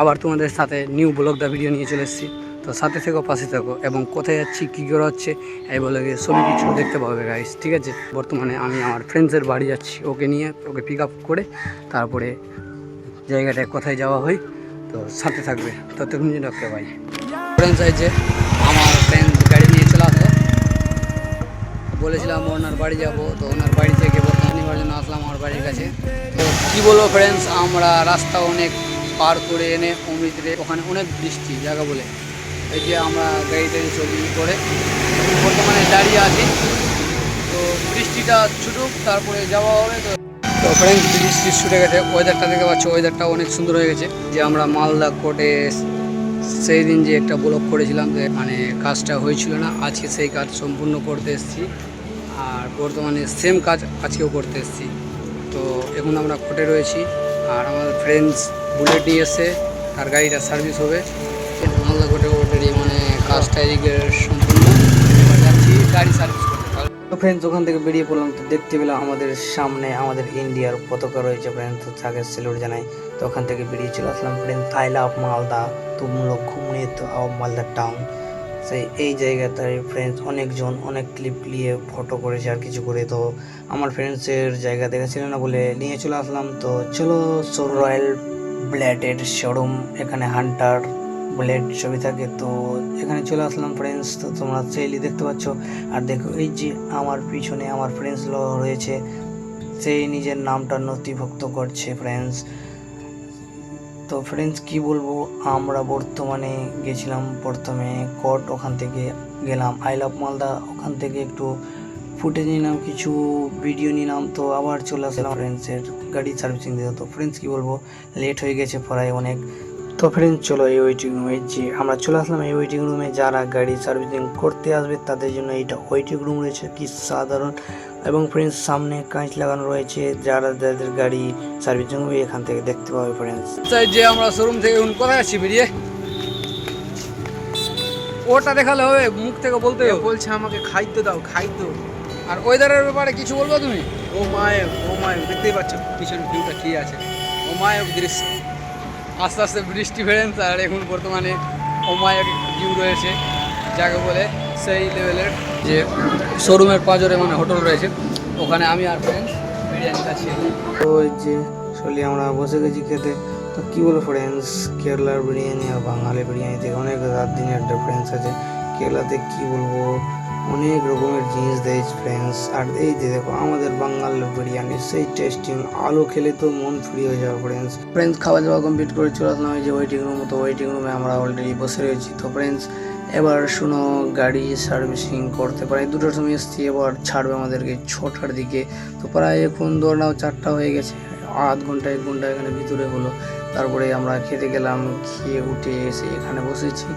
আবার তোমাদের সাথে নিউ ব্লগদা ভিডিও নিয়ে চলে এসেছি। তো সাথে থেকো, পাশে থাকো এবং কোথায় যাচ্ছি, কী করে হচ্ছে, এই ব্লগে সবই কিছু দেখতে পাবে গাইস ঠিক আছে? বর্তমানে আমি আমার ফ্রেন্ডসের বাড়ি যাচ্ছি, ওকে নিয়ে, ওকে পিক আপ করে তারপরে জায়গাটায় কোথায় যাওয়া হয়, তো সাথে থাকবে। ততক্ষণ জন্য ওকে ভাই ফ্রেন্ডস আছে আমার ফ্রেন্ড গাড়ি নিয়ে চলে আসলো। বলেছিলাম ওনার বাড়ি যাব, তো ওনার বাড়ি থেকে বর্তমানে জন্য আসলাম আমার বাড়ির কাছে। তো কী বলব ফ্রেন্ডস আমরা রাস্তা অনেক পার করে এনে অমৃতরে ওখানে অনেক বৃষ্টি জায়গা বলে। এই যে আমরা গাড়িতে ছবি করে, বর্তমানে দাঁড়িয়ে আছি। তো বৃষ্টিটা ছুটুক, তারপরে যাওয়া হবে। তো তো ফ্রেন্ডস বৃষ্টি ছুটে গেছে ওয়েদারটা দেখতে পাচ্ছ ওয়েদারটা অনেক সুন্দর হয়ে গেছে। যে আমরা মালদা কোর্টে সেই দিন যে একটা ব্লক করেছিলাম, যে মানে কাজটা হয়েছিল না, আজকে সেই কাজ সম্পূর্ণ করতে এসেছি। আর বর্তমানে সেম কাজ আজকেও করতে এসেছি। তো এখন আমরা কোর্টে রয়েছি। আর আমাদের ফ্রেন্ডস বুলেট এসে তার গাড়িটা সার্ভিস হবে। মালদা কোর্টে অলরেডি মানে কাজটা এদিকে সম্পূর্ণ। গাড়ি সার্ভিস তো ফ্রেন্ডস ওখান থেকে বেরিয়ে পড়লাম। তো দেখতে পেলাম আমাদের সামনে আমাদের ইন্ডিয়ার পতাকা রয়েছে ফ্রেন্ডস তাকে সেলুট জানাই। তো ওখান থেকে বেরিয়ে চলে আসলাম ফ্রেন্ডস আই লাভ মালদা তুম লোক ঘুমনে, তো মালদা টাউন সেই এই জায়গাটায় ফ্রেন্ডস অনেকজন অনেক ক্লিপ নিয়ে ফটো করেছে আর কিছু করে। তো আমার ফ্রেন্ডসের জায়গা দেখা ছিল না বলে নিয়ে চলে আসলাম। তো চলো সো রয়্যাল ব্লেডের শোরুম এখানে হান্টার ব্লেড ছবি থাকে। তো এখানে চলে আসলাম ফ্রেন্ডস তো তোমরা সেইলি দেখতে পাচ্ছ। আর দেখো, এই যে আমার পিছনে আমার ফ্রেন্ডস রয়েছে, সেই নিজের নামটা নথিভুক্ত করছে ফ্রেন্ডস তো ফ্রেন্ডস কি বলব? আমরা বর্তমানে গেছিলাম প্রথমে কট ওখান থেকে গেলাম। আই লাভ মালদা ওখান থেকে একটু ফুটেজ নিলাম কিছু ভিডিও নিলাম তো আবার চলে আসলাম। ফ্রেন্ডসের গাড়ি সার্ভিসিং দিতে। তো ফ্রেন্ডস কি বলব? লেট হয়ে গেছে প্রায় অনেক। তো ফ্রেন্ড চলো এই ওয়েটিং রুমে যে আমরা চলে আসলাম এই ওয়েটিং রুমে যারা গাড়ি সার্ভিসিং করতে আসবে তাদের জন্য এইটা ওয়েটিং রুম রয়েছে। কি সাধারণ। এবং ফ্রেন্ডস সামনে কাঁচ লাগানো রয়েছে যারা যাদের গাড়ি সার্ভিসিং হবে এখান থেকে দেখতে পাবে ফ্রেন্ডস যে আমরা শোরুম থেকে এখন কোথায় আছি বেরিয়ে? ওটা দেখালে হবে মুখ থেকে বলতে হবে। বলছে আমাকে খাইতে দাও খাইতে আর ওয়েদারের ব্যাপারে কিছু বলব তুমি? ও মায়ে ও মায়ে দেখতেই পাচ্ছ পিছনে ভিউটা কি আছে। ও মায়ের দৃশ্য। আস্তে আস্তে বৃষ্টি ফ্রেন্ডস আর এখন বর্তমানে অমায়ক ভিউ রয়েছে, যাকে বলে সেই লেভেলের যে শোরুমের পাজরে মানে হোটেল রয়েছে, ওখানে আমি আর ফ্রেন্ডস বিরিয়ানি খাচ্ছি। তো যে চলি আমরা বসে গেছি খেতে, তো কী বলো ফ্রেন্ডস কেরালার বিরিয়ানি আর বাঙালি বিরিয়ানি থেকে অনেক রাত দিনের ডিফারেন্স আছে। কেরালাতে কী বলব? অনেক রকমের জিনিস দেয় ফ্রেন্ডস আর এই যে দেখো, আমাদের বাঙাল বিরিয়ানি, সেই টেস্টিং আলু খেলে তো মন ফ্রি হয়ে যাবে ফ্রেন্ডস ফ্রেন্ডস খাওয়া দাওয়া কমপ্লিট করে চলে আসলাম যে ওয়েটিং রুম তো ওয়েটিং রুমে আমরা অলরেডি বসে রয়েছি। তো ফ্রেন্ডস এবার শুনো, গাড়ি সার্ভিসিং করতে প্রায় দুটোর সময় এসছি, এবার ছাড়বে আমাদেরকে ছটার দিকে। তো প্রায় এখন ধর নাও চারটা হয়ে গেছে, আধ ঘণ্টা, এক ঘণ্টা এখানে ভিতরে হলো। তারপরে আমরা খেতে গেলাম, খেয়ে উঠে এসে এখানে বসেছি।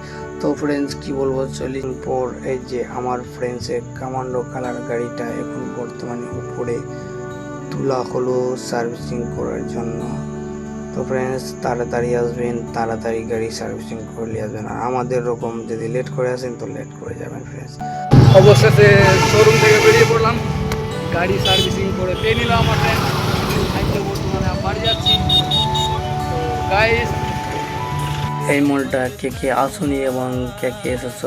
তো ফ্রেন্ডস কি বলব? দিন পর এই যে আমার ফ্রেন্ডসের কামান্ডো কালার গাড়িটা এখন বর্তমানে উপরে তোলা হলো সার্ভিসিং করার জন্য। তো ফ্রেন্ডস তাড়াতাড়ি আসবেন, তাড়াতাড়ি গাড়ি সার্ভিসিং করলে আসবেন। আর আমাদের রকম যদি লেট করে আসেন, তো লেট করে যাবেন ফ্রেন্ডস অবশেষে শোরুম থেকে বেরিয়ে পড়লাম। গাড়ি সার্ভিসিং করে পেয়ে নিলাম আমার। ফ্রেন্ড বর্তমানে বাড়ি যাচ্ছি। গাইস এই মলটা কে কে আসুনি এবং কে কে এসেছ,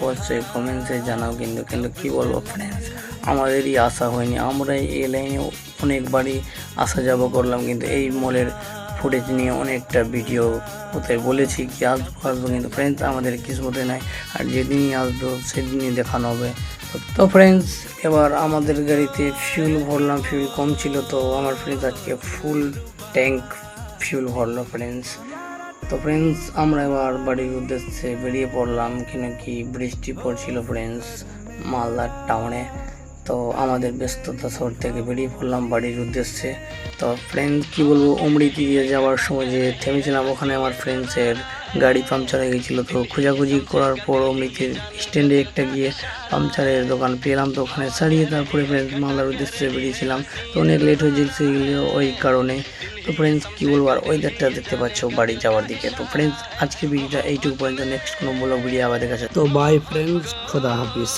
অবশ্যই কমেন্টসে জানাও কিন্তু কিন্তু কী বলব ফ্রেন্ডস আমাদেরই আশা হয়নি আমরা এই লাইনে অনেকবারই আসা যাওয়া করলাম, কিন্তু এই মলের ফুটেজ নিয়ে অনেকটা ভিডিও কোথায় বলেছি কি আসব আসব কিন্তু ফ্রেন্ডস আমাদের কিসমতে নাই, আর যেদিনই আসব সেদিনই দেখানো হবে। তো ফ্রেন্ডস এবার আমাদের গাড়িতে ফিউল ভরলাম ফিউল কম ছিল, তো আমার ফ্রেন্ডস আজকে ফুল ট্যাঙ্ক ফিউল ভরলো ফ্রেন্ডস তো ফ্রেন্ডস আমরা এবার বাড়ির উদ্দেশ্যে বেরিয়ে পড়লাম। কেন কি বৃষ্টি পড়ছিল ফ্রেন্ডস মালদার টাউনে তো আমাদের ব্যস্ততা শহর থেকে বেরিয়ে পড়লাম বাড়ির উদ্দেশ্যে। তো ফ্রেন্ড কি বলব, অমৃতি দিয়ে যাওয়ার সময় যে থেমেছিলাম, ওখানে আমার ফ্রেন্ডসের গাড়ি পাংচার হয়ে গেছিল। তো খোঁজাখুঁজি করার পর অমৃতির স্ট্যান্ডে একটা গিয়ে পাংচারের দোকান পেলাম। তো ওখানে সারিয়ে তারপরে ফ্রেন্ডস মালদার উদ্দেশ্যে বেরিয়েছিলাম। তো অনেক লেট হয়ে যেছিল ওই কারণে। তো ফ্রেন্ডস কী বলব আর ওয়েদারটা দেখতে পাচ্ছ, বাড়ি যাওয়ার দিকে। তো ফ্রেন্ডস আজকে ভিডিওটা এইটুকু পর্যন্ত। নেক্সট কোনো মূলক ভিডিও আমাদের কাছে। তো বাই ফ্রেন্ডস খোদা হাফিজ।